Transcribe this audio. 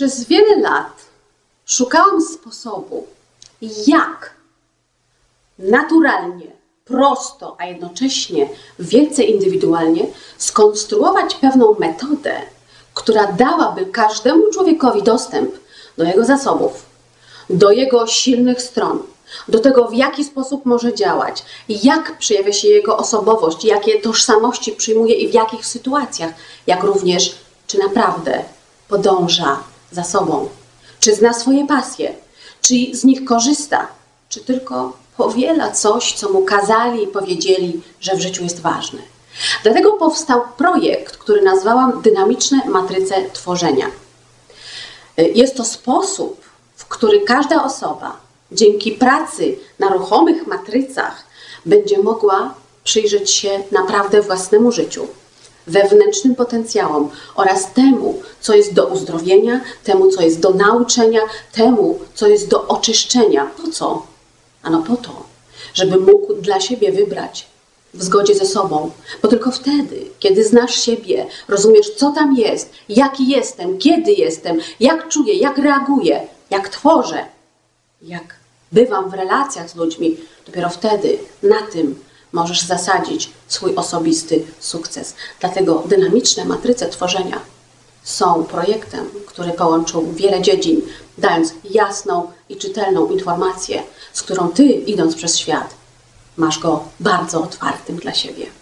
Przez wiele lat szukałam sposobu, jak naturalnie, prosto, a jednocześnie wielce indywidualnie skonstruować pewną metodę, która dałaby każdemu człowiekowi dostęp do jego zasobów, do jego silnych stron, do tego, w jaki sposób może działać, jak przejawia się jego osobowość, jakie tożsamości przyjmuje i w jakich sytuacjach, jak również, czy naprawdę podąża za sobą, czy zna swoje pasje, czy z nich korzysta, czy tylko powiela coś, co mu kazali i powiedzieli, że w życiu jest ważne. Dlatego powstał projekt, który nazwałam Dynamiczne matryce tworzenia. Jest to sposób, w który każda osoba dzięki pracy na ruchomych matrycach będzie mogła przyjrzeć się naprawdę własnemu życiu, wewnętrznym potencjałom oraz temu, co jest do uzdrowienia, temu, co jest do nauczenia, temu, co jest do oczyszczenia. Po co? Ano po to, żeby mógł dla siebie wybrać w zgodzie ze sobą, bo tylko wtedy, kiedy znasz siebie, rozumiesz, co tam jest, jaki jestem, kiedy jestem, jak czuję, jak reaguję, jak tworzę, jak bywam w relacjach z ludźmi, dopiero wtedy na tym możesz zasadzić swój osobisty sukces. Dlatego dynamiczne matryce tworzenia są projektem, który połączył wiele dziedzin, dając jasną i czytelną informację, z którą ty, idąc przez świat, masz go bardzo otwartym dla siebie.